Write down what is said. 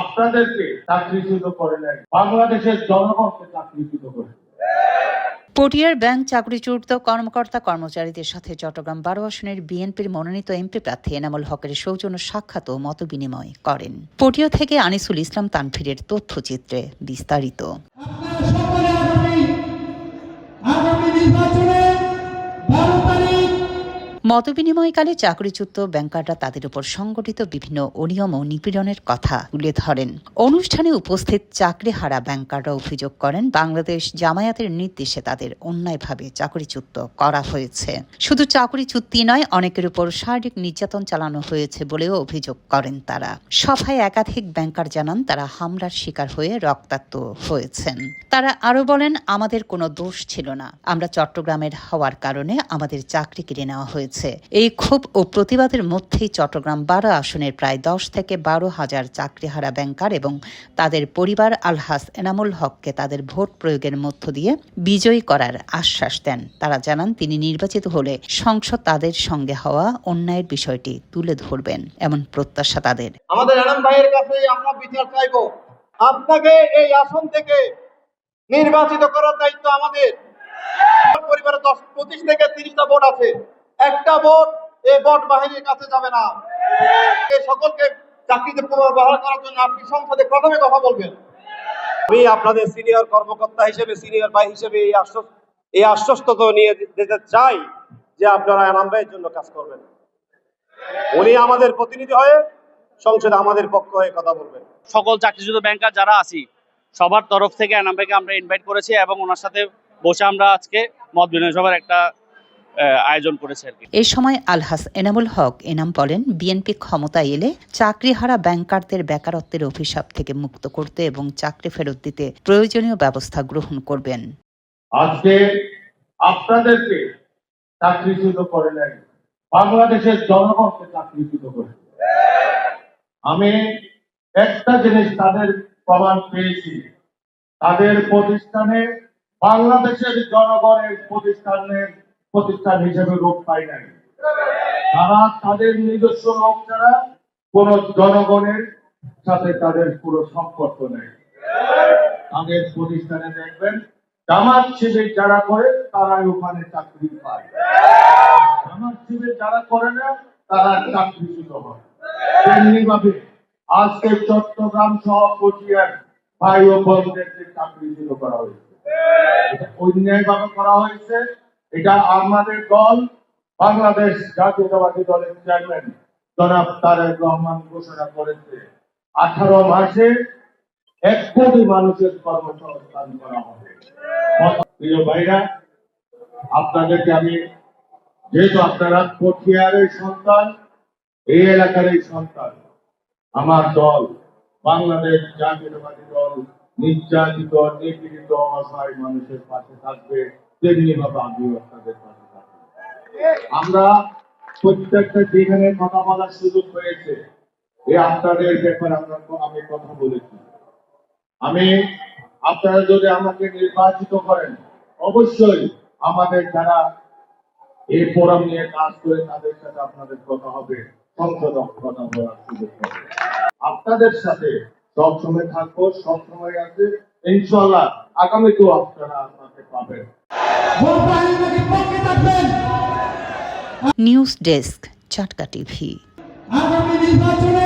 আপনাদেরকে চাকরিচ্যুত করে নাই। বাংলাদেশের জনগণকে চাকরিচ্যুত করে পটিয়ার ব্যাংক চাকরিচ্যুত কর্মকর্তা কর্মচারীদের সাথে চট্টগ্রাম বারো আসনের বিএনপির মনোনীত এমপি প্রার্থী এনামুল হকের সৌজন্য সাক্ষাৎ ও মতবিনিময় করেন। পটিয়া থেকে আনিসুল ইসলাম তানফিরের তথ্যচিত্রে বিস্তারিত। মতবিনিময়কালে চাকরিচ্যুত ব্যাংকাররা তাদের উপর সংগঠিত বিভিন্ন অনিয়ম ও নিপীড়নের কথা তুলে ধরেন। অনুষ্ঠানে উপস্থিত চাকরিহারা ব্যাংকাররা অভিযোগ করেন, বাংলাদেশ জামায়াতের নির্দেশে তাদের অন্যায়ভাবে চাকরিচ্যুত করা হয়েছে। শুধু চাকরিচ্যুতি নয়, অনেকের উপর শারীরিক নির্যাতন চালানো হয়েছে বলেও অভিযোগ করেন তারা। সভায় একাধিক ব্যাংকার জানান, তারা হামলার শিকার হয়ে রক্তাক্ত হয়েছেন। তারা আরও বলেন, আমাদের কোনো দোষ ছিল না। আমরা চট্টগ্রামের হওয়ার কারণে আমাদের চাকরি কেড়ে নেওয়া হয়েছে। এই ক্ষোভ ও প্রতিবাদের মধ্যেই চট্টগ্রাম বারো আসনের প্রায় দশ থেকে বারো হাজার চাকরিহারা ব্যাংকার এবং তাদের পরিবার আলহাস এনামুল হককে তাদের ভোট প্রয়োগের মধ্য দিয়ে বিজয়ী করার আশ্বাস দেন। তারা জানান, তিনি নির্বাচিত হলে সংসদ তাদের সঙ্গে হওয়া অন্যায়ের বিষয়টি তুলে ধরবেন, এমন প্রত্যাশা তাদের। আমাদের এনাম ভাইয়ের কাছে আমরা বিচার চাইব। আপনাকে এই আসন থেকে নির্বাচিত করার দায়িত্ব আমাদের। আমার পরিবারে দশ, পঁচিশ থেকে তিরিশটা ভোট আছে। একটা ভোট এই ভোট বাহিনীর কাছে যাবে না। এই সকলকে চাকরিতে পুনর্বহাল করার জন্য আপনি সংসদে প্রথমে কথা বলবেন। আমি আপনাদের সিনিয়র কর্মকর্তা হিসেবে সিনিয়র ভাই হিসেবে এই আশ্বস্ত এই আশ্বস্ত নিয়ে যেতে চাই যে আপনারা এনাম ভাইয়ের জন্য কাজ করবেন। উনি আমাদের প্রতিনিধি হয়ে সংসদে আমাদের পক্ষ হয়ে কথা বলবেন। সকল চাকরিচ্যুত ব্যাংকার যারা আছি সবার তরফ থেকে এনাম ভাইকে আমরা ইনভাইট করেছি এবং ওনার সাথে বসে আমরা আজকে মত বিনিময় সভার একটা আয়োজন করেছি আর কি। এ সময় আলহাস এনামুল হক এনাম বলেন বিএনপি ক্ষমতায় এলে চাকরিহারা ব্যাংকারদের বেকারত্বের অভিশাপ থেকে মুক্ত করতে এবং চাকরি ফেরত দিতে প্রয়োজনীয় ব্যবস্থা গ্রহণ করবেন। আজকে আপনাদেরকে চাকরিচ্যুত করে নাই বাংলাদেশের জনগণকে চাকরিচ্যুত করে আমি একটা জিনিস তাদের প্রমাণ পেয়েছি তাদের প্রতিষ্ঠানে বাংলাদেশের জনগণের প্রতিষ্ঠানের প্রতিষ্ঠান হিসেবে রূপ পায় নাই। তারা তাদের নিজস্ব লোক ছাড়া কোন জনগণের সাথে তাদের পুরো সম্পর্ক নেই। তাদের প্রতিষ্ঠানে দেখবেন, জামাত শিবির যারা করে, তারাই ওখানে চাকরি পায়। জামাত শিবির যারা করে না, তারা চাকরিচ্যুত হয় তেমনি ভাবে আজকে চট্টগ্রাম সহ পটিয়ার ভাই ও বোনদেরকে চাকরিচ্যুত করা হয়েছে অন্যায় ভাবে করা হয়েছে। এটা আমাদের দল, বাংলাদেশ জাতীয়তাবাদী দলের চেয়ারম্যান জনাব তারেক রহমান ঘোষণা করেছে। আঠারো মাসে এক কোটি মানুষের কর্মসংস্থান করা হবে। প্রিয় ভাইরা, আপনাদেরকে আমি, যেহেতু আপনারা পটিয়ারের সন্তান, এই এলাকার এই সন্তান, আমার দল, বাংলাদেশ জাতীয়তাবাদী দল, নির্যাতিত, নিপীড়িত, অসহায় মানুষের পাশে থাকবে। আমরা প্রত্যেকটা যেখানে কথা বলার সুযোগ হয়েছে আপনাদের ব্যাপারে আমরা আমি কথা বলেছি। আমি, আপনারা যদি আমাকে নির্বাচিত করেন, অবশ্যই আমাদের যারা এই ফোরাম নিয়ে কাজ করে, তাদের সাথে আপনাদের কথা হবে। কথা বলার সুযোগ হবে। আপনাদের সাথে সব সময় থাকব সব সময় আছে ইনশাল্লাহ আগামীতেও আপনারা আমাকে পাবেন। নিউজ ডেস্ক চাটকা টিভি আগামী নির্বাচনে